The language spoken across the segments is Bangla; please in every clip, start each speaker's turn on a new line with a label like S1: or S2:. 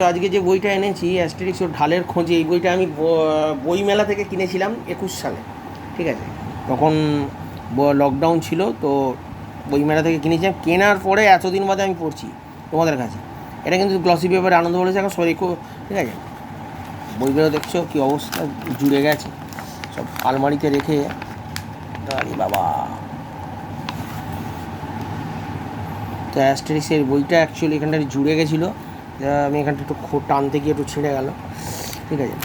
S1: আজকে যে বইটা এনেছি অ্যাস্টেরিক্স ও ঢালের খোঁজে, এই বইটা আমি বইমেলা থেকে কিনেছিলাম একুশ সালে, ঠিক আছে? তখন লকডাউন ছিল, তো বইমেলা থেকে কিনেছিলাম। কেনার পরে এতদিন বাদে আমি পড়ছি তোমাদের কাছে। এটা কিন্তু গ্লসি পেপারে আনন্দ বলেছে, এখন খুব ঠিক আছে? বইগুলো দেখছ, কী অবস্থা, জুড়ে গেছে। সব আলমারিতে রেখে, আরে বাবা। তো অ্যাস্টেরিক্সের বইটা অ্যাকচুয়ালি এখানটা জুড়ে গেছিল। আমি এখানটা একটু টানতে গিয়ে একটু ছিঁড়ে গেল। ঠিক আছে।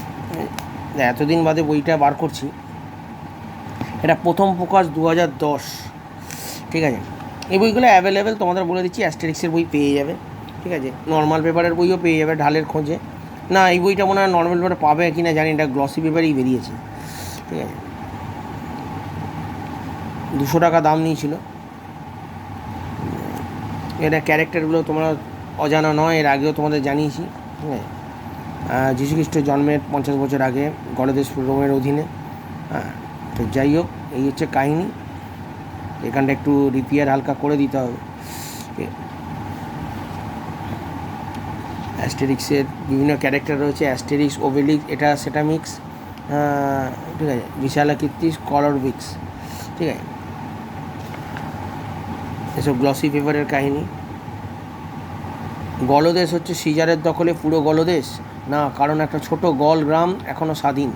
S1: এতদিন বাদে বইটা বার করছি। এটা প্রথম প্রকাশ দু দশ। ঠিক আছে। এই বইগুলো অ্যাভেলেবেল তোমাদের বলে দিচ্ছি অ্যাস্টেরিক্সের বই পেয়ে যাবে। ঠিক আছে। নর্মাল পেপারের বইও পেয়ে যাবে ঢালের খোঁজে। না, এই বইটা মনে হয় নর্মাল পেপারে পাবে কি না জানি এটা গ্লসি পেপারেই বেরিয়েছে। ঠিক আছে। দুশো টাকা দাম নিয়েছিল। এটা ক্যারেক্টারগুলো তোমরা অজানা নয় এর আগেও তোমাদের জানিয়েছি ঠিক আছে? আহ, যীশুখ্রিস্ট জন্মের পঞ্চাশ বছর আগে গণদেশ রোমের অধীনে হ্যাঁ তো যাই হোক এই হচ্ছে কাহিনি। এখানটা একটু রিপেয়ার হালকা করে দিতে হবে। অ্যাস্টেরিক্সের বিভিন্ন ক্যারেক্টার রয়েছে অ্যাস্টেরিক্স ওভেলিক্স এটা সেটা মিক্স ঠিক আছে বিশালা কীর্তি কলর বিক্স ঠিক আছে? এসব গ্লসি পেপারের কাহিনী। গলদেশ হচ্ছে সিজারের দখলে পুরো গলদেশ? না, কারণ একটা ছোট গল গ্রাম এখনও স্বাধীন।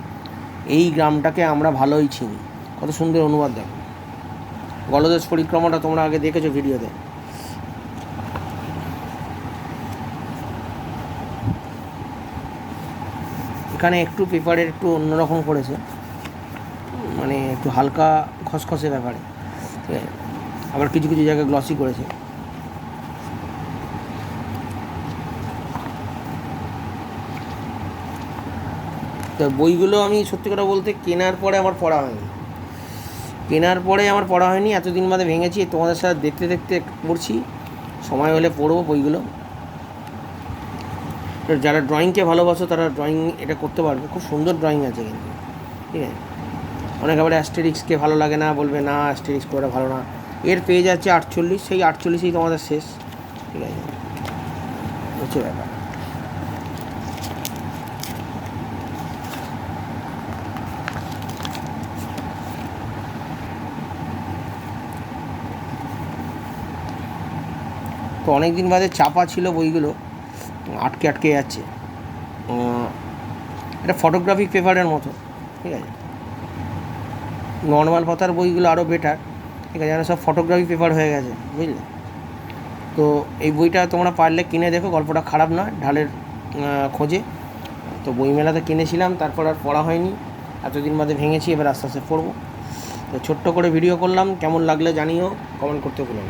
S1: এই গ্রামটাকে আমরা ভালোই চিনি। কত সুন্দর অনুবাদ দেখো। গলদেশ পরিক্রমাটা তোমরা আগে দেখেছ ভিডিওতে। এখানে একটু পেপারের একটু অন্যরকম করেছে। মানে একটু হালকা খসখসে ব্যাপারে। আবার কিছু কিছু জায়গায় গ্লসি করেছে। তো বইগুলো আমি সত্যি কথা বলতে কেনার পরে আমার পড়া হয়নি। কেনার পরে আমার পড়া হয়নি, এতদিন বাদে ভেঙেছি, তোমাদের সাথে দেখতে দেখতে পড়ছি। সময় হলে পড়ব বইগুলো। যারা ড্রয়িংকে ভালোবাসো, তারা ড্রয়িং এটা করতে পারবে। খুব সুন্দর ড্রয়িং আছে কিন্তু, ঠিক আছে? অনেক আবার অ্যাস্টেরিক্সকে ভালো লাগে না, বলবে, না অ্যাস্টেরিক্স করে ভালো না। এর পেজ আছে আটচল্লিশ, সেই আটচল্লিশেই তোমাদের শেষ, ঠিক আছে? হচ্ছে ব্যাপার। তো অনেক দিন বাদে চাপা ছিল বইগুলো, আটকে আটকে যাচ্ছে। এটা ফটোগ্রাফিক পেপারের মতো, ঠিক আছে? নর্মাল পাতার বইগুলো আরও বেটার ঠিক আছে? সব ফটোগ্রাফি পেপার হয়ে গেছে, বুঝলে? তো এই বইটা তোমরা পারলে কিনে দেখো, গল্পটা খারাপ নয়, ঢালের খোঁজে। তো বইমেলাতে কিনেছিলাম, তারপর আর পড়া হয়নি। এতদিন বাদে ভেঙেছি, এবার আস্তে আস্তে পড়ব। তো ছোট্ট করে ভিডিও করলাম, কেমন লাগলে জানিও কমেন্ট করতে ভুলো না।